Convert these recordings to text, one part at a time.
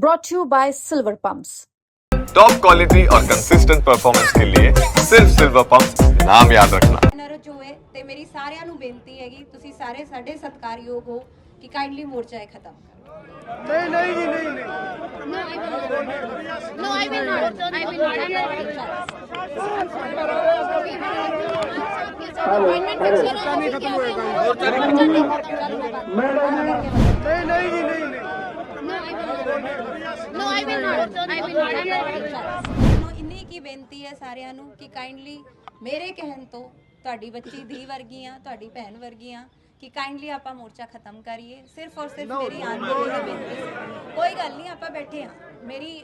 brought to you by Silver Pumps. Top quality और consistent performance के लिए सिर्फ सिल्वर पंप नाम याद रखना ਨਰਜ ਹੋਏ ਤੇ ਮੇਰੀ ਸਾਰਿਆਂ ਨੂੰ ਬੇਨਤੀ ਹੈਗੀ ਤੁਸੀਂ ਸਾਰੇ ਸਾਡੇ ਸਤਿਕਾਰਯੋਗ ਹੋ ਕਿ ਕਾਈਂਡਲੀ ਮੋਰਚਾ ਇਹ ਖਤਮ ਕਰੋ No, I will not. I will not. I'm not going to appointment fix करो अभी क्या होगा No, I will not. No, I will not. I will not. I'm not going to ਮੈਨੂੰ ਇੰਨੀ ਕੀ ਬੇਨਤੀ ਹੈ ਸਾਰਿਆਂ ਨੂੰ ਕਿ ਕਾਈਂਡਲੀ ਮੇਰੇ ਕਹਿਣ ਤੋਂ ਤੁਹਾਡੀ ਬੱਚੀ ਧੀ ਵਰਗੀ ਆ ਤੁਹਾਡੀ ਭੈਣ ਵਰਗੀ ਆ ਕਿ ਕਾਈਂਡਲੀ ਆਪਾਂ ਮੋਰਚਾ ਖਤਮ ਕਰੀਏ। ਸਿਰਫ ਔਰ ਸਿਰਫ ਮੇਰੀ ਆਂਦਰੀ ਹੈ ਬੇਨਤੀ ਸੀ। ਕੋਈ ਗੱਲ ਨਹੀਂ ਆਪਾਂ ਬੈਠੇ ਆ ਮੇਰੀ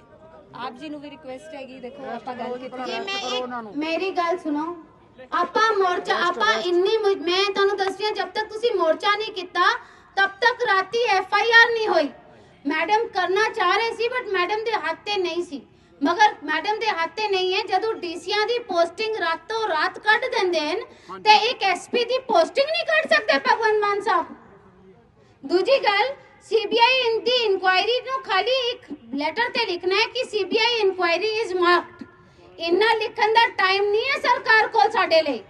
ਆਪ ਜੀ ਨੂੰ ਵੀ ਰਿਕੁਐਸਟ ਹੈਗੀ ਦੇਖੋ ਆਪਾਂ ਗੱਲ ਕੀਤੀ ਜੇ ਮੈਂ ਇੱਕ ਮੇਰੀ ਗੱਲ ਸੁਣੋ ਆਪਾਂ ਮੋਰਚਾ ਆਪਾਂ ਇੰਨੀ ਮੁ- ਮੈਂ ਤੁਹਾਨੂੰ ਦੱਸ ਰਹੀ ਹਾਂ ਜਦ ਤੱਕ ਤੁਸੀਂ ਮੋਰਚਾ ਨਹੀਂ ਕੀਤਾ ਤਬ ਤੱਕ ਰਾਤੀ ਐਫ ਆਈ ਆਰ ਨਹੀਂ ਹੋਈ। ਮੈਡਮ ਕਰਨਾ ਚਾਹ ਰਹੇ ਸੀ ਬਟ ਮੈਡਮ ਦੇ ਹੱਥ ਤੇ ਨਹੀਂ ਸੀ। ਮਗਰ ਮੈਡਮ ਦੇ ਹੱਥ ਤੇ ਨਹੀਂ ਹੈ ਜਦੋਂ ਡੀਸੀਆਂ ਦੀ ਪੋਸਟਿੰਗ ਰਾਤੋਂ ਰਾਤ ਕੱਢ ਦਿੰਦੇ ਹਨ ਤੇ ਇੱਕ ਐਸਪੀ ਦੀ ਪੋਸਟਿੰਗ ਨਹੀਂ ਕੱਢ ਸਕਦੇ ਭਗਵੰਤ ਮਾਨ ਸਾਹਿਬ। ਦੂਜੀ ਗੱਲ ਸੀਬੀਆਈ ਦੀ ਇਨਕੁਆਇਰੀ ਨੂੰ ਖਾਲੀ ਇੱਕ ਲੈਟਰ ਤੇ ਲਿਖਣਾ ਹੈ ਕਿ ਸੀਬੀਆਈ ਇਨਕੁਆਇਰੀ ਇਜ਼ ਮਾਰਕਡ ਇੰਨਾ ਲਿਖਣ ਦਾ ਟਾਈਮ ਨਹੀਂ ਹੈ ਸਰਕਾਰ ਕੋਲ ਸਾਡੇ ਲਈ।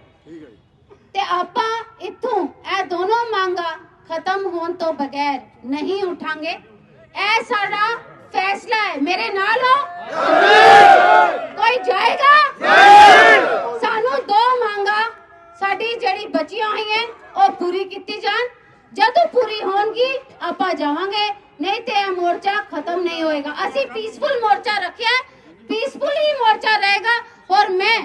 ਤੇ ਆਪਾਂ ਇੱਥੋਂ ਇਹ ਦੋਨੋਂ ਮੰਗਾਂ ਖਤਮ ਹੋਣ ਤੋਂ ਬਗੈਰ ਨਹੀਂ ਉਠਾਂਗੇ। ਇਹ ਸਾਡਾ ਫੈਸਲਾ ਹੈ। ਮੇਰੇ ਨਾਲ ਹੋ? ਕੋਈ ਜਾਏਗਾ? ਸਾਨੂੰ ਦੋ ਮੰਗਾਂ। ਸਾਡੀ ਜਿਹੜੀ ਬਚੀਆਂ ਹੋਈਆਂ, ਉਹ ਪੂਰੀ ਕੀਤੀ ਜਾਣ। ਜਦੋਂ ਪੂਰੀ ਹੋਣਗੀ, ਆਪਾਂ ਜਾਵਾਂਗੇ। ਨਹੀਂ ਤੇ ਇਹ ਮੋਰਚਾ ਖਤਮ ਨਹੀਂ ਹੋਏਗਾ। ਅਸੀਂ ਪੀਸਫੁਲ ਮੋਰਚਾ ਰੱਖਿਆ। ਪੀਸਫੁਲ ਹੀ ਮੋਰਚਾ ਰਹੇਗਾ। ਔਰ ਮੈਂ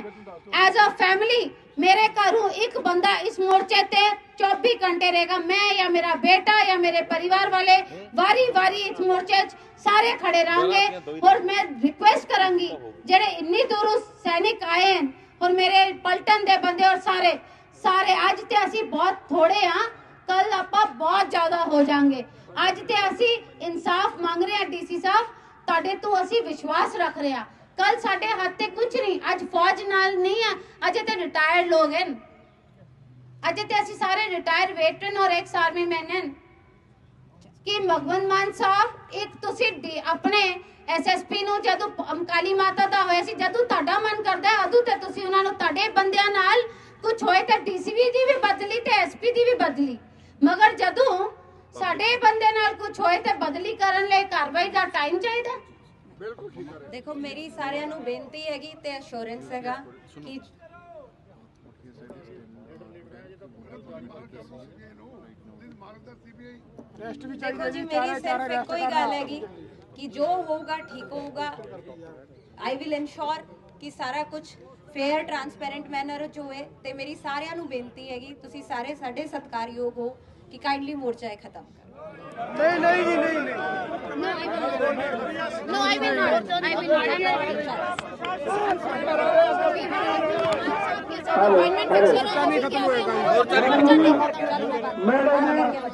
ਐਜ਼ ਅ ਫੈਮਿਲੀ ਮੇਰੇ ਘਰੋਂ ਇੱਕ ਬੰਦਾ ਇਸ ਮੋਰਚੇ ਤੇ 24 ਘੰਟੇ ਰਹੇਗਾ। ਮੈਂ ਜਾਂ ਮੇਰਾ ਬੇਟਾ ਜਾਂ ਮੇਰੇ ਪਰਿਵਾਰ ਵਾਲੇ ਵਾਰੀ ਵਾਰੀ ਇਸ ਮੋਰਚੇ 'ਚ ਸਾਰੇ ਖੜੇ ਰਹਾਂਗੇ। ਔਰ ਮੈਂ ਰਿਕੁਐਸਟ ਕਰਾਂਗੀ ਜਿਹੜੇ ਇੰਨੀ ਦੂਰੋਂ ਸੈਨਿਕ ਆਏ ਹਨ ਔਰ ਮੇਰੇ ਪਲਟਨ ਦੇ ਬੰਦੇ ਔਰ ਸਾਰੇ ਸਾਰੇ ਅੱਜ ਤੇ ਅਸੀਂ ਬਹੁਤ ਥੋੜੇ ਆ ਕੱਲ ਆਪਾਂ ਬਹੁਤ ਜ਼ਿਆਦਾ ਹੋ ਜਾਾਂਗੇ। ਅੱਜ ਤੇ ਅਸੀਂ ਇਨਸਾਫ ਮੰਗ ਰਹੇ ਆ ਡੀਸੀ ਸਾਹਿਬ ਤੁਹਾਡੇ ਤੋਂ ਅਸੀਂ ਵਿਸ਼ਵਾਸ ਰੱਖ ਰਹੇ ਆ ਕੱਲ ਸਾਡੇ ਹੱਥ ਤੇ ਕੁਝ ਨਹੀਂ ਅੱਜ ਫੌਜ ਨਾਲ ਨਹੀਂ ਆ ਅਜੇ ਤੇ ਰਿਟਾਇਰਡ ਲੋਕ ਹਨ। ਅਜੇ ਤੇ ਅਸੀਂ ਸਾਰੇ ਰਿਟਾਇਰ ਵੇਟਰਨ ਔਰ ਐਕਸ ਆਰਮੀ ਮੈਨ ਹਨ। ਕਿ ਭਗਵੰਤ ਮਾਨ ਸਾਹਿਬ ਇੱਕ ਤੁਸੀਂ ਆਪਣੇ ਐਸਐਸਪੀ ਨੂੰ ਜਦੋਂ ਪ- ਕਾਲੀ ਮਾਤਾ ਦਾ ਹੋਇਆ ਸੀ ਜਦੋਂ ਤੁਹਾਡਾ ਮਨ ਕਰਦਾ ਉਦੋਂ ਤੇ ਤੁਸੀਂ ਉਹਨਾਂ ਨੂੰ ਤੁਹਾਡੇ ਬੰਦਿਆਂ ਨਾਲ ਕੁਝ ਹੋਏ ਤਾਂ ਡੀਸੀਪੀ ਦੀ ਵੀ ਬਦਲੀ ਤੇ ਐਸਪੀ ਦੀ ਵੀ ਬਦਲੀ। ਮਗਰ ਜਦੋਂ ਸਾਡੇ ਬੰਦੇ ਨਾਲ ਕੁਝ ਹੋਏ ਤੇ ਬਦਲੀ ਕਰਨ ਲਈ ਕਾਰਵਾਈ ਦਾ ਟਾਈਮ ਚਾਹੀਦਾ। ਦੇਖੋ ਮੇਰੀ ਸਾਰਿਆਂ ਨੂੰ ਬੇਨਤੀ ਹੈਗੀ ਤੇ ਅਸ਼ੋਰੈਂਸ ਹੈਗਾ ਕਿ ਦੇਖੋ ਜੀ ਮੇਰੀ ਸਿਰਫ ਇੱਕੋ ਹੀ ਗੱਲ ਹੈਗੀ ਕਿ ਜੋ ਹੋਊਗਾ ਠੀਕ ਹੋਊਗਾ। ਆਈ ਵਿਲ ਇਨਸ਼ੋਰ ਕਿ ਸਾਰਾ ਕੁਝ ਫੇਅਰ ਟਰਾਂਸਪੇਰੈਂਟ ਮੈਨਰ ਚ ਹੋਏ ਤੇ ਮੇਰੀ ਸਾਰਿਆਂ ਨੂੰ ਬੇਨਤੀ ਹੈਗੀ ਤੁਸੀਂ ਸਾਰੇ ਸਾਡੇ ਸਤਿਕਾਰਯੋਗ ਹੋ ਕਿ ਕਾਈਂਡਲੀ ਮੋਰਚਾ ਇਹ ਖਤਮ ਨਹੀਂ ਨਹੀਂ ਜੀ ਨਹੀਂ ਨਹੀਂ। No, I will not. I will not. I'm not in class.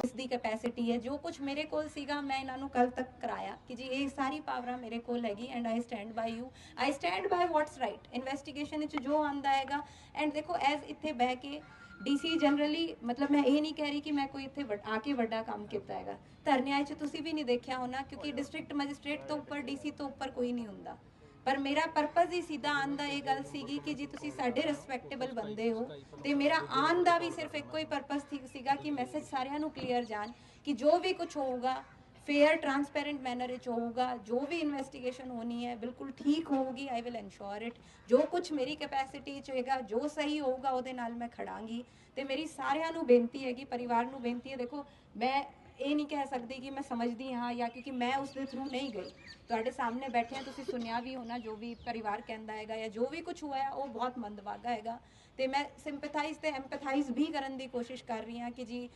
ਇਸ ਜੋ ਕੁਝ ਮੇਰੇ ਕੋਲ ਸੀਗਾ ਮੈਂ ਇਹਨਾਂ ਨੂੰ ਕੱਲ ਤੱਕ ਕਰਾਇਆ ਇਹ ਸਾਰੀ ਪਾਵਰਾਂ ਮੇਰੇ ਕੋਲ ਹੈਗੀ and I stand by you I stand by what's right investigation DC generally ਮਤਲਬ ਮੈਂ ਇਹ ਨਹੀਂ ਕਹਿ ਰਹੀ ਕਿ ਮੈਂ ਕੋਈ ਇੱਥੇ ਆ ਕੇ ਵੱਡਾ ਕੰਮ ਕੀਤਾ ਹੈਗਾ ਧਰਨਿਆਂ 'ਚ ਤੁਸੀਂ ਵੀ ਨਹੀਂ ਦੇਖਿਆ ਹੋਣਾ ਕਿਉਂਕਿ ਡਿਸਟ੍ਰਿਕਟ ਮੈਜਿਸਟ੍ਰੇਟ ਤੋਂ ਉੱਪਰ ਡੀਸੀ ਤੋਂ ਉੱਪਰ ਕੋਈ ਨਹੀਂ ਹੁੰਦਾ ਪਰ ਮੇਰਾ ਪਰਪਸ ਹੀ ਸਿੱਧਾ ਆਉਣ ਦਾ ਇਹ ਗੱਲ ਸੀਗੀ ਕਿ ਜੀ ਤੁਸੀਂ ਸਾਡੇ ਰਿਸਪੈਕਟੇਬਲ ਬੰਦੇ ਹੋ ਤੇ ਮੇਰਾ ਆਉਣ ਦਾ ਵੀ ਸਿਰਫ ਇੱਕੋ ਹੀ ਪਰਪਸ ਸੀਗਾ ਕਿ ਮੈਸੇਜ ਸਾਰਿਆਂ ਨੂੰ ਕਲੀਅਰ ਜਾਣ ਕਿ ਜੋ ਵੀ ਕੁਝ ਹੋਊਗਾ ਫੇਅਰ ਟਰਾਂਸਪੇਰੈਂਟ ਮੈਨਰ ਵਿੱਚ ਹੋਊਗਾ, ਜੋ ਵੀ ਇਨਵੈਸਟੀਗੇਸ਼ਨ ਹੋਣੀ ਹੈ, ਬਿਲਕੁਲ ਠੀਕ ਹੋਊਗੀ ਆਈ ਵਿਲ ਇਨਸ਼ੋਰ ਇਟ ਜੋ ਕੁਝ ਮੇਰੀ ਕੈਪੈਸਿਟੀ 'ਚ ਹੋਏਗਾ, ਜੋ ਸਹੀ ਹੋਊਗਾ, ਉਹਦੇ ਨਾਲ ਮੈਂ ਖੜਾਂਗੀ। ਤੇ ਮੇਰੀ ਸਾਰਿਆਂ ਨੂੰ ਬੇਨਤੀ ਹੈਗੀ, ਪਰਿਵਾਰ ਨੂੰ ਬੇਨਤੀ ਹੈ, ਦੇਖੋ, ਮੈਂ ਇਹ ਨਹੀਂ ਕਹਿ ਸਕਦੀ ਕਿ ਮੈਂ ਸਮਝਦੀ ਹਾਂ ਜਾਂ ਕਿਉਂਕਿ ਮੈਂ ਉਸ ਦੇ ਥਰੂ ਨਹੀਂ ਗਈ। ਤੁਹਾਡੇ ਸਾਹਮਣੇ ਬੈਠੇ ਹਾਂ, ਤੁਸੀਂ ਸੁਣਿਆ ਵੀ ਹੋਣਾ, ਜੋ ਵੀ ਪਰਿਵਾਰ ਕਹਿੰਦਾ ਹੈਗਾ ਜਾਂ ਜੋ ਵੀ ਕੁਝ ਹੋਇਆ, ਉਹ ਬਹੁਤ ਮੰਦਭਾਗਾ ਹੈਗਾ। ਤੇ ਮੈਂ ਸਿੰਪਥਾਈਜ਼ ਤੇ ਐਮਪਥਾਈਜ਼ ਵੀ ਕਰਨ ਦੀ ਕੋਸ਼ਿਸ਼ ਕਰ ਰਹੀ ਹਾਂ ਕਿ ਜੀ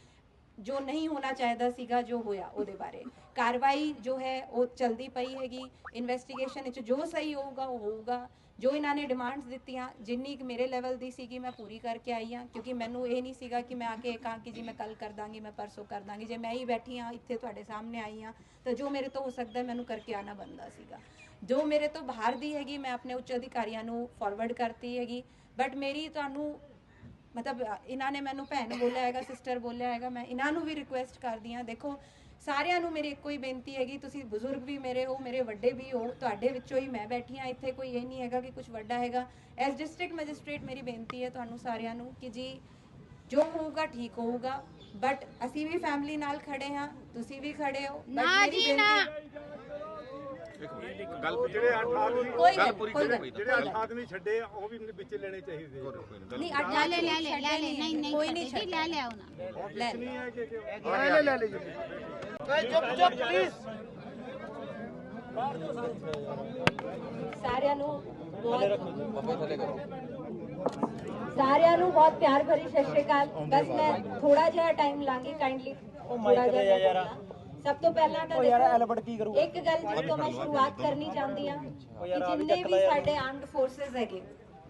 ਜੋ ਨਹੀਂ ਹੋਣਾ ਚਾਹੀਦਾ ਸੀਗਾ, ਜੋ ਹੋਇਆ ਉਹਦੇ ਬਾਰੇ। ਕਾਰਵਾਈ ਜੋ ਹੈ, ਉਹ ਚਲਦੀ ਪਈ ਹੈਗੀ। ਇਨਵੈਸਟੀਗੇਸ਼ਨ ਵਿੱਚ ਜੋ ਸਹੀ ਹੋਊਗਾ, ਉਹ ਹੋਊਗਾ। ਜੋ ਇਹਨਾਂ ਨੇ ਡਿਮਾਂਡਸ ਦਿੱਤੀਆਂ, ਜਿੰਨੀ ਕੁ ਮੇਰੇ ਲੈਵਲ ਦੀ ਸੀਗੀ, ਮੈਂ ਪੂਰੀ ਕਰਕੇ ਆਈ ਹਾਂ। ਕਿਉਂਕਿ ਮੈਨੂੰ ਇਹ ਨਹੀਂ ਸੀਗਾ ਕਿ ਮੈਂ ਆ ਕੇ ਕਹਾਂ ਕਿ ਜੀ ਮੈਂ ਕੱਲ ਕਰ ਦਾਂਗੀ, ਮੈਂ ਪਰਸੋਂ ਕਰ ਦਾਂਗੀ। ਜੇ ਮੈਂ ਹੀ ਬੈਠੀ ਹਾਂ, ਇੱਥੇ ਤੁਹਾਡੇ ਸਾਹਮਣੇ ਆਈ ਹਾਂ, ਤਾਂ ਜੋ ਮੇਰੇ ਤੋਂ ਹੋ ਸਕਦਾ ਮੈਨੂੰ ਕਰਕੇ ਆਣਾ ਬੰਦਾ ਸੀਗਾ। ਜੋ ਮੇਰੇ ਤੋਂ ਬਾਹਰ ਦੀ ਹੈਗੀ, ਮੈਂ ਆਪਣੇ ਉੱਚ ਅਧਿਕਾਰੀਆਂ ਨੂੰ ਫਾਰਵਰਡ ਕਰਤੀ ਹੈਗੀ। ਬਟ ਮੇਰੀ ਤੁਹਾਨੂੰ ਮਤਲਬ ਇਹਨਾਂ ਨੇ ਮੈਨੂੰ ਭੈਣ ਬੋਲਿਆ ਹੈਗਾ ਸਿਸਟਰ ਬੋਲਿਆ ਹੈਗਾ ਮੈਂ ਇਹਨਾਂ ਨੂੰ ਵੀ ਰਿਕੁਐਸਟ ਕਰਦੀ ਹਾਂ ਦੇਖੋ ਸਾਰਿਆਂ ਨੂੰ ਮੇਰੀ ਇੱਕੋ ਹੀ ਬੇਨਤੀ ਹੈਗੀ ਤੁਸੀਂ ਬਜ਼ੁਰਗ ਵੀ ਮੇਰੇ ਹੋ ਮੇਰੇ ਵੱਡੇ ਵੀ ਹੋ ਤੁਹਾਡੇ ਵਿੱਚੋਂ ਹੀ ਮੈਂ ਬੈਠੀ ਹਾਂ ਇੱਥੇ ਕੋਈ ਇਹ ਨਹੀਂ ਹੈਗਾ ਕਿ ਕੁਝ ਵੱਡਾ ਹੈਗਾ ਐਸ ਡਿਸਟ੍ਰਿਕਟ ਮੈਜਿਸਟ੍ਰੇਟ ਮੇਰੀ ਬੇਨਤੀ ਹੈ ਤੁਹਾਨੂੰ ਸਾਰਿਆਂ ਨੂੰ ਕਿ ਜੀ ਜੋ ਹੋਊਗਾ ਠੀਕ ਹੋਊਗਾ ਬਟ ਅਸੀਂ ਵੀ ਫੈਮਿਲੀ ਨਾਲ ਖੜੇ ਹਾਂ ਤੁਸੀਂ ਵੀ ਖੜੇ ਹੋ ਮੇਰੀ। ਬੇਨਤੀ- ਗੱਲ ਜਿਹੜੇ ਅੱਠ ਆਦਮੀ ਕੋਈ ਗੱਲ ਕੋਈ ਗੱਲ ਜਿਹੜੇ ਅੱਠ ਆਦਮੀ ਛੱਡੇ ਆ ਉਹ ਵੀ ਵਿੱਚ ਲੈਣੇ ਚਾਹੀਦੇ ਨਹੀਂ ਅੱਠ ਲੈ ਲੈ ਲੈ ਆਦਮੀ ਲੈ ਲੈ ਲੈ ਨਹੀਂ ਨਹੀਂ ਕੋਈ ਨਹੀਂ ਛੱਡੇ ਜੀ, ਲੈ ਲਿਆਓ ਨਾ। ਲੈ ਲਓ। ਨਹੀਂ ਹੈ ਕਿ ਕਿ ਸਾਰਿਆਂ ਨੂੰ ਬਹੁਤ ਸਾਰਿਆਂ ਨੂੰ ਬਹੁਤ ਪਿਆਰ ਭਰੀ ਸਤਿ ਸ਼੍ਰੀ ਅਕਾਲ। ਬਸ ਮੈਂ ਥੋੜਾ ਜਿਹਾ ਟਾਈਮ ਲਾਂਗੀ ਕਾਈਂਡਲੀ ਥੋੜਾ ਜਿਹਾ ਯਾਰ। ਸਭ ਤੋਂ ਪਹਿਲਾਂ ਤਾਂ ਦੇਖੋ ਇੱਕ ਗੱਲ ਤੋਂ ਮੈਂ ਸ਼ੁਰੂਆਤ ਕਰਨੀ ਚਾਹੁੰਦੀ ਆ ਕਿ ਜਿੰਨੇ ਵੀ ਸਾਡੇ ਆਰਮਡ ਫੋਰਸਸ ਹੈਗੇ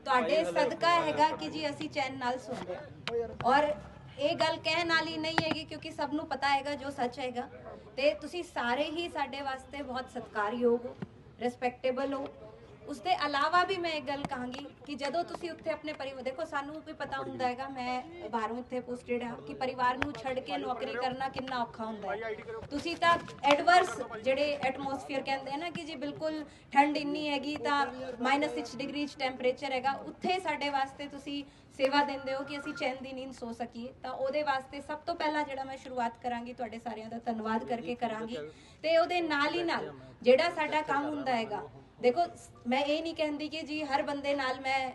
ਤੁਹਾਡੇ ਸਦਕਾ ਹੈਗਾ ਕਿ ਜੀ ਅਸੀਂ ਚੈਨ ਨਾਲ ਸੁਣਦੇ ਹਾਂ। ਔਰ ਇਹ ਗੱਲ ਕਹਿਣ ਵਾਲੀ ਨਹੀਂ ਹੈਗੀ ਕਿਉਂਕਿ ਸਭ ਨੂੰ ਪਤਾ ਹੈਗਾ ਜੋ ਸੱਚ ਹੈਗਾ। ਤੇ ਤੁਸੀਂ ਸਾਰੇ ਹੀ ਸਾਡੇ ਵਾਸਤੇ ਬਹੁਤ ਸਤਿਕਾਰਯੋਗ ਹੋ ਰਿਸਪੈਕਟੇਬਲ ਹੋ। ਉਸ ਦੇ ਇਲਾਵਾ ਵੀ ਮੈਂ ਇੱਕ ਗੱਲ ਕਹਾਂਗੀ ਕਿ ਜਦੋਂ ਤੁਸੀਂ ਉੱਥੇ ਆਪਣੇ ਪਰਿਵਾਰ ਦੇਖੋ ਸਾਨੂੰ ਵੀ ਪਤਾ ਹੁੰਦਾ ਹੈਗਾ, ਮੈਂ ਬਾਹਰੋਂ ਇੱਥੇ ਪੋਸਟਡ ਹਾਂ ਕਿ ਪਰਿਵਾਰ ਨੂੰ ਛੱਡ ਕੇ ਨੌਕਰੀ ਕਰਨਾ ਕਿੰਨਾ ਔਖਾ ਹੁੰਦਾ ਹੈ। ਤੁਸੀਂ ਤਾਂ ਐਡਵਰਸ ਜਿਹੜੇ ਐਟਮੋਸਫੀਅਰ ਕਹਿੰਦੇ ਆ ਨਾ ਕਿ ਜੀ ਬਿਲਕੁਲ ਠੰਡ ਇੰਨੀ ਹੈਗੀ ਤਾਂ -6 ਡਿਗਰੀ ਟੈਂਪਰੇਚਰ ਹੈਗਾ, ਉੱਥੇ ਸਾਡੇ ਵਾਸਤੇ ਤੁਸੀਂ ਸੇਵਾ ਦਿੰਦੇ ਹੋ ਕਿ ਅਸੀਂ ਚੈਨ ਦੀ ਨੀਂਦ ਸੋ ਸਕੀਏ। ਤਾਂ ਉਹਦੇ ਵਾਸਤੇ ਸਭ ਤੋਂ ਪਹਿਲਾਂ ਜਿਹੜਾ ਮੈਂ ਸ਼ੁਰੂਆਤ ਕਰਾਂਗੀ, ਤੁਹਾਡੇ ਸਾਰਿਆਂ ਦਾ ਧੰਨਵਾਦ ਕਰਕੇ ਕਰਾਂਗੀ। ਤੇ ਉਹਦੇ ਨਾਲ ਹੀ ਨਾਲ ਜਿਹੜਾ ਸਾਡਾ ਕੰਮ ਹੁੰਦਾ ਹੈਗਾ ਦੇਖੋ ਮੈਂ ਇਹ ਨਹੀਂ ਕਹਿੰਦੀ ਕਿ ਜੀ ਹਰ ਬੰਦੇ ਨਾਲ ਮੈਂ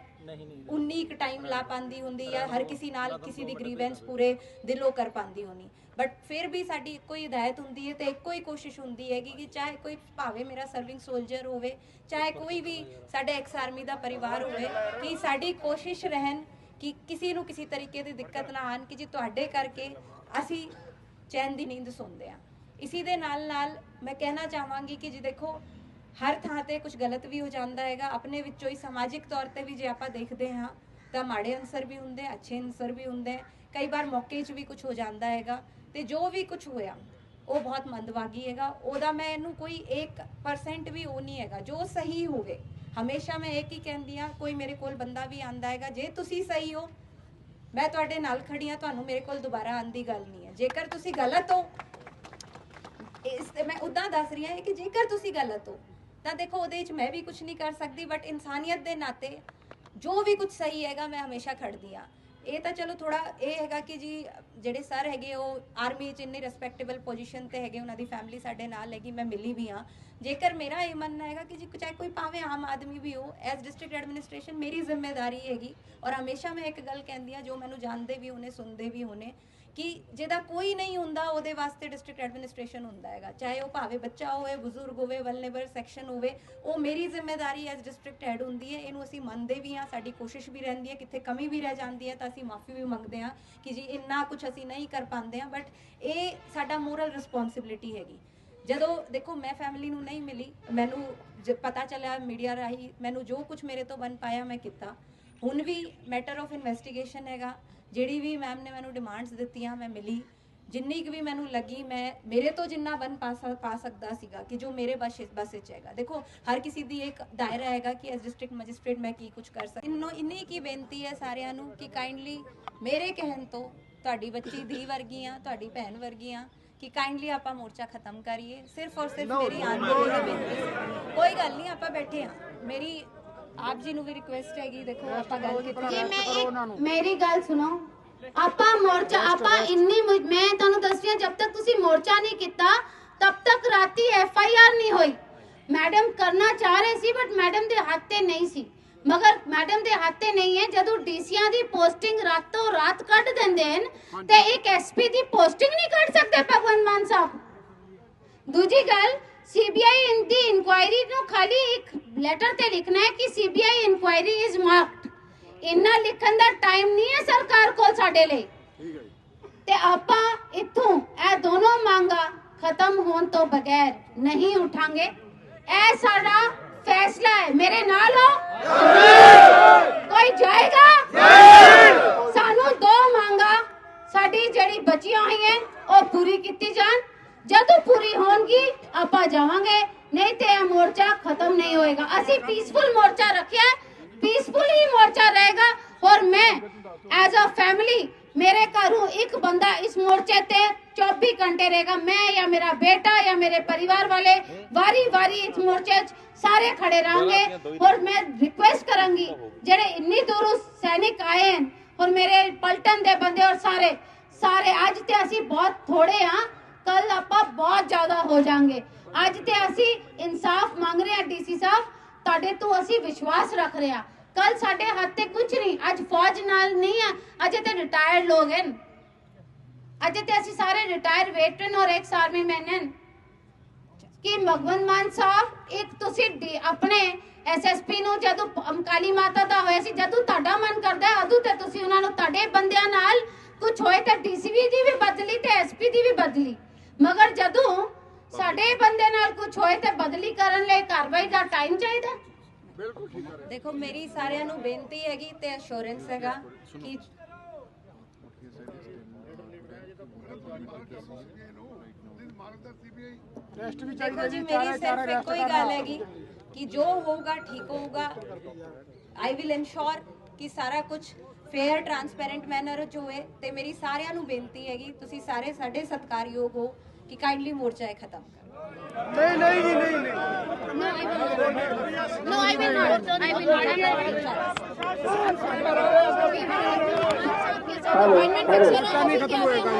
ਉਨੀ ਕੁ ਟਾਈਮ ਲਾ ਪਾਉਂਦੀ ਹੁੰਦੀ ਜਾਂ ਹਰ ਕਿਸੇ ਨਾਲ ਕਿਸੇ ਦੀ ਗ੍ਰੀਵੈਂਸ ਪੂਰੇ ਦਿਲੋਂ ਕਰ ਪਾਉਂਦੀ ਹੋਣੀ। ਬਟ ਫਿਰ ਵੀ ਸਾਡੀ ਇੱਕੋ ਹੀ ਹਦਾਇਤ ਹੁੰਦੀ ਹੈ ਤੇ ਇੱਕੋ ਹੀ ਕੋਸ਼ਿਸ਼ ਹੁੰਦੀ ਹੈਗੀ ਕਿ ਚਾਹੇ ਕੋਈ ਭਾਵੇਂ ਮੇਰਾ ਸਰਵਿੰਗ ਸੋਲਜਰ ਹੋਵੇ ਚਾਹੇ ਕੋਈ ਵੀ ਸਾਡੇ ਐਕਸ ਆਰਮੀ ਦਾ ਪਰਿਵਾਰ ਹੋਵੇ ਕਿ ਸਾਡੀ ਕੋਸ਼ਿਸ਼ ਰਹਿਣ ਕਿ ਕਿਸੇ ਨੂੰ ਕਿਸੇ ਤਰੀਕੇ ਦੀ ਦਿੱਕਤ ਨਾ ਆਣ ਕਿ ਜੀ ਤੁਹਾਡੇ ਕਰਕੇ ਅਸੀਂ ਚੈਨ ਦੀ ਨੀਂਦ ਸੌਂਦੇ ਆ ਇਸੀ ਦੇ ਨਾਲ ਨਾਲ ਮੈਂ ਕਹਿਣਾ ਚਾਹਾਂਗੀ ਕਿ ਜੀ ਦੇਖੋ ਹਰ ਥਾਂ ਤੇ ਕੁਝ ਗਲਤ ਵੀ ਹੋ ਜਾਂਦਾ ਹੈਗਾ। ਆਪਣੇ ਵਿੱਚੋਂ ਹੀ ਸਮਾਜਿਕ ਤੌਰ ਤੇ ਵੀ ਜੇ ਆਪਾਂ ਦੇਖਦੇ ਹਾਂ, ਤਾਂ ਮਾੜੇ ਅਨਸਰ ਵੀ ਹੁੰਦੇ, ਅੱਛੇ ਅਨਸਰ ਵੀ ਹੁੰਦੇ। ਕਈ ਵਾਰ ਮੌਕੇ 'ਚ ਵੀ ਕੁਝ ਹੋ ਜਾਂਦਾ ਹੈਗਾ ਤੇ ਜੋ ਵੀ ਕੁਝ ਹੋਇਆ, ਉਹ ਬਹੁਤ ਮੰਦਵਾਗੀ ਹੈਗਾ। ਉਹਦਾ ਮੈਂ ਇਹਨੂੰ ਕੋਈ 1% ਵੀ ਉਹ ਨਹੀਂ ਹੈਗਾ। ਜੋ ਸਹੀ ਹੋਵੇ, ਹਮੇਸ਼ਾ ਮੈਂ ਇਹ ਹੀ ਕਹਿੰਦੀ ਆ ਕੋਈ ਮੇਰੇ ਕੋਲ ਬੰਦਾ ਵੀ ਆਂਦਾ ਹੈਗਾ, ਜੇ ਤੁਸੀਂ ਸਹੀ ਹੋ, ਮੈਂ ਤੁਹਾਡੇ ਨਾਲ ਖੜੀ ਆ ਤੁਹਾਨੂੰ ਮੇਰੇ ਕੋਲ ਦੁਬਾਰਾ ਆਉਣ ਦੀ ਗੱਲ ਨਹੀਂ ਹੈ। ਜੇਕਰ ਤੁਸੀਂ ਗਲਤ ਹੋ, ਇਸ ਤੇ ਮੈਂ ਉਦਾਂ ਦੱਸ ਰਹੀ ਹਾਂ ਕਿ ਜੇਕਰ ਤੁਸੀਂ ਗਲਤ ਹੋ ਤਾਂ ਦੇਖੋ ਉਹਦੇ ਵਿੱਚ ਮੈਂ ਵੀ ਕੁਝ ਨਹੀਂ ਕਰ ਸਕਦੀ ਬਟ ਇਨਸਾਨੀਅਤ ਦੇ ਨਾਤੇ ਜੋ ਵੀ ਕੁਝ ਸਹੀ ਹੈਗਾ, ਮੈਂ ਹਮੇਸ਼ਾ ਖੜਦੀ ਆ ਇਹ ਤਾਂ ਚਲੋ ਥੋੜਾ ਇਹ ਹੈਗਾ ਕਿ ਜੀ ਜਿਹੜੇ ਸਰ ਹੈਗੇ ਉਹ ਆਰਮੀ ਚ ਇੰਨੀ ਰਿਸਪੈਕਟੇਬਲ ਪੋਜੀਸ਼ਨ ਤੇ ਹੈਗੇ, ਉਹਨਾਂ ਦੀ ਫੈਮਿਲੀ ਸਾਡੇ ਨਾਲ ਹੈਗੀ, ਮੈਂ ਮਿਲੀ ਵੀ ਆ ਜੇਕਰ ਮੇਰਾ ਇਹ ਮੰਨਣਾ ਹੈਗਾ ਕਿ ਜੀ ਚਾਹੇ ਕੋਈ ਭਾਵੇਂ ਆਮ ਆਦਮੀ ਵੀ ਹੋ ਐਸ ਡਿਸਟ੍ਰਿਕਟ ਐਡਮਿਨਿਸਟ੍ਰੇਸ਼ਨ ਮੇਰੀ ਜ਼ਿੰਮੇਵਾਰੀ ਹੈਗੀ, ਔਰ ਹਮੇਸ਼ਾ ਮੈਂ ਇੱਕ ਗੱਲ ਕਹਿੰਦੀ ਆ ਜੋ ਮੈਨੂੰ ਜਾਣਦੇ ਵੀ ਹੋਣੇ, ਸੁਣਦੇ ਵੀ ਹੋਣੇ ਕਿ ਜਿਹਦਾ ਕੋਈ ਨਹੀਂ ਹੁੰਦਾ, ਉਹਦੇ ਵਾਸਤੇ ਡਿਸਟ੍ਰਿਕਟ ਐਡਮਿਨਿਸਟ੍ਰੇਸ਼ਨ ਹੁੰਦਾ ਹੈਗਾ। ਚਾਹੇ ਉਹ ਭਾਵੇਂ ਬੱਚਾ ਹੋਵੇ, ਬਜ਼ੁਰਗ ਹੋਵੇ ਵਲਨੇਬਲ ਸੈਕਸ਼ਨ ਹੋਵੇ, ਉਹ ਮੇਰੀ ਜ਼ਿੰਮੇਵਾਰੀ ਐਸ ਡਿਸਟ੍ਰਿਕਟ ਹੈਡ ਹੁੰਦੀ ਹੈ। ਇਹਨੂੰ ਅਸੀਂ ਮੰਨਦੇ ਵੀ ਹਾਂ, ਸਾਡੀ ਕੋਸ਼ਿਸ਼ ਵੀ ਰਹਿੰਦੀ ਹੈ, ਕਿੱਥੇ ਕਮੀ ਵੀ ਰਹਿ ਜਾਂਦੀ ਹੈ, ਤਾਂ ਅਸੀਂ ਮਾਫੀ ਵੀ ਮੰਗਦੇ ਹਾਂ ਕਿ ਜੀ ਇੰਨਾ ਕੁਝ ਅਸੀਂ ਨਹੀਂ ਕਰ ਪਾਉਂਦੇ ਹਾਂ ਬਟ ਇਹ ਸਾਡਾ ਮੋਰਲ ਰਿਸਪੌਂਸਿਬਿਲਿਟੀ ਹੈਗੀ। ਜਦੋਂ ਦੇਖੋ, ਮੈਂ ਫੈਮਿਲੀ ਨੂੰ ਨਹੀਂ ਮਿਲੀ, ਮੈਨੂੰ ਜ- ਪਤਾ ਚੱਲਿਆ ਮੀਡੀਆ ਰਾਹੀਂ, ਮੈਨੂੰ ਜੋ ਕੁਝ ਮੇਰੇ ਤੋਂ ਬਣ ਪਾਇਆ, ਮੈਂ ਕੀਤਾ। ਹੁਣ ਵੀ ਮੈਟਰ ਆਫ ਇਨਵੈਸਟੀਗੇਸ਼ਨ ਹੈਗਾ। ਜਿਹੜੀ ਵੀ ਮੈਮ ਨੇ ਮੈਨੂੰ ਡਿਮਾਂਡਸ ਦਿੱਤੀਆਂ ਮੈਂ ਮਿਲੀ। ਜਿੰਨੀ ਕੁ ਵੀ ਮੈਨੂੰ ਲੱਗੀ ਮੈਂ ਮੇਰੇ ਤੋਂ ਜਿੰਨਾ ਬਨ ਪਾ ਸਕ- ਪਾ ਸਕਦਾ ਸੀਗਾ ਕਿ ਜੋ ਮੇਰੇ ਬਸ ਬਸ ਵਿੱਚ ਹੈਗਾ। ਦੇਖੋ ਹਰ ਕਿਸੇ ਦੀ ਇੱਕ ਦਾਇਰਾ ਹੈਗਾ ਕਿ ਐਸ ਡਿਸਟ੍ਰਿਕਟ ਮੈਜਿਸਟ੍ਰੇਟ ਮੈਂ ਕੀ ਕੁਝ ਕਰ ਸਕਦਾ ਇੰਨੋ ਇੰਨੀ ਕੀ ਬੇਨਤੀ ਹੈ ਸਾਰਿਆਂ ਨੂੰ ਕਿ ਕਾਈਂਡਲੀ ਮੇਰੇ ਕਹਿਣ ਤੋਂ ਤੁਹਾਡੀ ਬੱਚੀ ਧੀ ਵਰਗੀ ਆ ਤੁਹਾਡੀ ਭੈਣ ਵਰਗੀ ਆ ਕਿ ਕਾਈਂਡਲੀ ਆਪਾਂ ਮੋਰਚਾ ਖਤਮ ਕਰੀਏ। ਸਿਰਫ ਔਰ ਸਿਰਫ ਮੇਰੀ ਦੀ ਬੇਨਤੀ ਸੀ। ਕੋਈ ਗੱਲ ਨਹੀਂ ਆਪਾਂ ਬੈਠੇ ਆ ਮੇਰੀ ਆਪ ਜੀ ਨੂੰ ਵੀ ਰਿਕੁਐਸਟ ਹੈਗੀ ਦੇਖੋ ਆਪਾਂ ਗੱਲ ਕੀਤੀ ਜੀ ਮੈਂ ਇੱਕ ਮੇਰੀ ਗੱਲ ਸੁਣੋ ਆਪਾਂ ਮੋਰਚਾ ਆਪਾਂ ਇੰਨੀ ਮੁ- ਤੁਹਾਨੂੰ ਦੱਸ ਰਹੀ ਹਾਂ ਜਦ ਤੱਕ ਤੁਸੀਂ ਮੋਰਚਾ ਨਹੀਂ ਕੀਤਾ ਤਬ ਤੱਕ ਰਾਤੀ ਐਫ ਆਈ ਆਰ ਨਹੀਂ ਹੋਈ। ਮੈਡਮ ਕਰਨਾ ਚਾਹ ਰਹੇ ਸੀ ਬਟ ਮੈਡਮ ਦੇ ਹੱਥ ਤੇ ਨਹੀਂ ਸੀ। ਮਗਰ ਮੈਡਮ ਦੇ ਹੱਥ ਤੇ ਨਹੀਂ ਹੈ ਜਦੋਂ ਡੀਸੀਆਂ ਦੀ ਪੋਸਟਿੰਗ ਰਾਤੋਂ ਰਾਤ ਕੱਢ ਦਿੰਦੇ ਹਨ ਤੇ ਇੱਕ ਐਸਪੀ ਦੀ ਪੋਸਟਿੰਗ ਨਹੀਂ ਕੱਢ ਸਕਦੇ ਭਗਵੰਤ ਮਾਨ ਸਾਹਿਬ। ਦੂਜੀ ਗੱਲ ਸੀਬੀਆਈ ਦੀ ਇਨਕੁਆਇਰੀ ਨੂੰ ਖਾਲੀ ਇੱਕ ਲੈਟਰ ਤੇ ਲਿਖਣਾ ਹੈ ਕਿ ਸੀਬੀਆਈ ਇਨਕੁਆਇਰੀ ਇਜ਼ ਮਾਰਕਡ ਇੰਨਾ ਲਿਖਣ ਦਾ ਟਾਈਮ ਨਹੀਂ ਹੈ ਸਰਕਾਰ ਕੋਲ ਸਾਡੇ ਲਈ। ਤੇ ਆਪਾਂ ਇੱਥੋਂ ਇਹ ਦੋਨੋਂ ਮੰਗਾਂ ਖਤਮ ਹੋਣ ਤੋਂ ਬਗੈਰ ਨਹੀਂ ਉਠਾਂਗੇ। ਇਹ ਸਾਡਾ ਫੈਸਲਾ ਹੈ। ਮੇਰੇ ਨਾਲ ਹੋ? ਕੋਈ ਜਾਏਗਾ? ਸਾਨੂੰ ਦੋ ਮੰਗਾਂ ਸਾਡੀ ਜਿਹੜੀ ਬਚੀਆਂ ਹੋਈਆਂ ਉਹ ਪੂਰੀ ਕੀਤੀ ਜਾਣ। ਜਦੋਂ ਪੂਰੀ ਹੋਣਗੀ ਆਪਾਂ ਜਾਵਾਂਗੇ। ਨਹੀਂ ਤੇ ਇਹ ਮੋਰਚਾ ਖਤਮ ਨਹੀਂ ਹੋਏਗਾ। ਅਸੀਂ ਪੀਸਫੁਲ ਮੋਰਚਾ ਰੱਖਿਆ ਪੀਸਫੁਲ ਹੀ ਮੋਰਚਾ ਰਹੇਗਾ। ਔਰ ਮੈਂ ਐਜ਼ ਅ ਫੈਮਿਲੀ ਮੇਰੇ ਘਰੋਂ ਇੱਕ ਬੰਦਾ ਇਸ ਮੋਰਚੇ ਤੇ 24 ਘੰਟੇ ਰਹੇਗਾ। ਮੈਂ ਜਾਂ ਮੇਰਾ ਬੇਟਾ ਜਾਂ ਮੇਰੇ ਪਰਿਵਾਰ ਵਾਲੇ ਵਾਰੀ ਵਾਰੀ ਇਸ ਮੋਰਚੇ 'ਚ ਸਾਰੇ ਖੜੇ ਰਹਾਂਗੇ। ਔਰ ਮੈਂ ਰਿਕੁਐਸਟ ਕਰਾਂਗੀ ਜਿਹੜੇ ਇੰਨੀ ਦੂਰੋਂ ਸੈਨਿਕ ਆਏ ਹਨ ਔਰ ਮੇਰੇ ਪਲਟਨ ਦੇ ਬੰਦੇ ਔਰ ਸਾਰੇ ਸਾਰੇ ਅੱਜ ਤੇ ਅਸੀਂ ਬਹੁਤ ਥੋੜੇ ਆ ਕੱਲ ਆਪਾਂ ਬਹੁਤ ਜ਼ਿਆਦਾ ਹੋ ਜਾਾਂਗੇ। ਅੱਜ ਤੇ ਅਸੀਂ ਇਨਸਾਫ ਮੰਗ ਰਹੇ ਆ ਡੀਸੀ ਸਾਹਿਬ। ਤੁਹਾਡੇ ਤੋਂ ਅਸੀਂ ਵਿਸ਼ਵਾਸ ਰੱਖ ਰਹੇ ਆ ਕੱਲ ਸਾਡੇ ਹੱਥ ਤੇ ਕੁਝ ਨਹੀਂ ਅੱਜ ਫੌਜ ਨਾਲ ਨਹੀਂ ਆ। ਅਜੇ ਤੇ ਰਿਟਾਇਰਡ ਲੋਕ ਹਨ। ਅਜੇ ਤੇ ਅਸੀਂ ਸਾਰੇ ਰਿਟਾਇਰ ਵੇਟਰਨ ਔਰ ਐਕਸ ਆਰਮੀ ਮੈਨ ਹਨ। ਕਿ ਭਗਵੰਤ ਮਾਨ ਸਾਹਿਬ ਇੱਕ ਤੁਸੀਂ ਆਪਣੇ ਐਸਐਸਪੀ ਨੂੰ ਜਦੋਂ ਕਾਲੀ ਮਾਤਾ ਦਾ ਹੋਇਆ ਸੀ ਜਦੋਂ ਤੁਹਾਡਾ ਮਨ ਕਰਦਾ ਹੈ, ਤੇ ਤੁਸੀਂ ਉਹਨਾਂ ਨੂੰ ਤੁਹਾਡੇ ਬੰਦਿਆਂ ਨਾਲ ਕੁਝ ਹੋਏ ਤਾਂ ਡੀਸੀਪੀ ਦੀ ਵੀ ਬਦਲੀ ਤੇ ਐਸਪੀ ਦੀ ਵੀ ਬਦਲੀ। ਮਗਰ ਜਦੋਂ ਸਾਡੇ ਬੰਦੇ ਨਾਲ ਕੁਝ ਹੋਏ ਤੇ ਬਦਲੀ ਕਰਨ ਲਈ ਕਾਰਵਾਈ ਦਾ ਟਾਈਮ ਚਾਹੀਦਾ। ਦੇਖੋ ਮੇਰੀ ਸਾਰਿਆਂ ਨੂੰ ਬੇਨਤੀ ਹੈਗੀ ਤੇ ਅਸ਼ੋਰੈਂਸ ਹੈਗਾ ਕਿ ਦੇਖੋ ਜੀ ਮੇਰੀ ਸਿਰਫ ਇੱਕੋ ਹੀ ਗੱਲ ਹੈਗੀ ਕਿ ਜੋ ਹੋਊਗਾ ਠੀਕ ਹੋਊਗਾ। ਆਈ ਵਿਲ ਇਨਸ਼ੋਰ ਕਿ ਸਾਰਾ ਕੁਝ ਫੇਅਰ ਟਰਾਂਸਪੇਰੈਂਟ ਮੈਨਰ ਚ ਹੋਏ ਤੇ ਮੇਰੀ ਸਾਰਿਆਂ ਨੂੰ ਬੇਨਤੀ ਹੈਗੀ ਤੁਸੀਂ ਸਾਰੇ ਸਾਡੇ ਸਤਿਕਾਰਯੋਗ ਹੋ। कि काइंडली मोर्चा है खत्म नहीं नहीं नहीं नहीं no I will not I will not appointment fix करो मोर्चा नहीं खत्म होएगा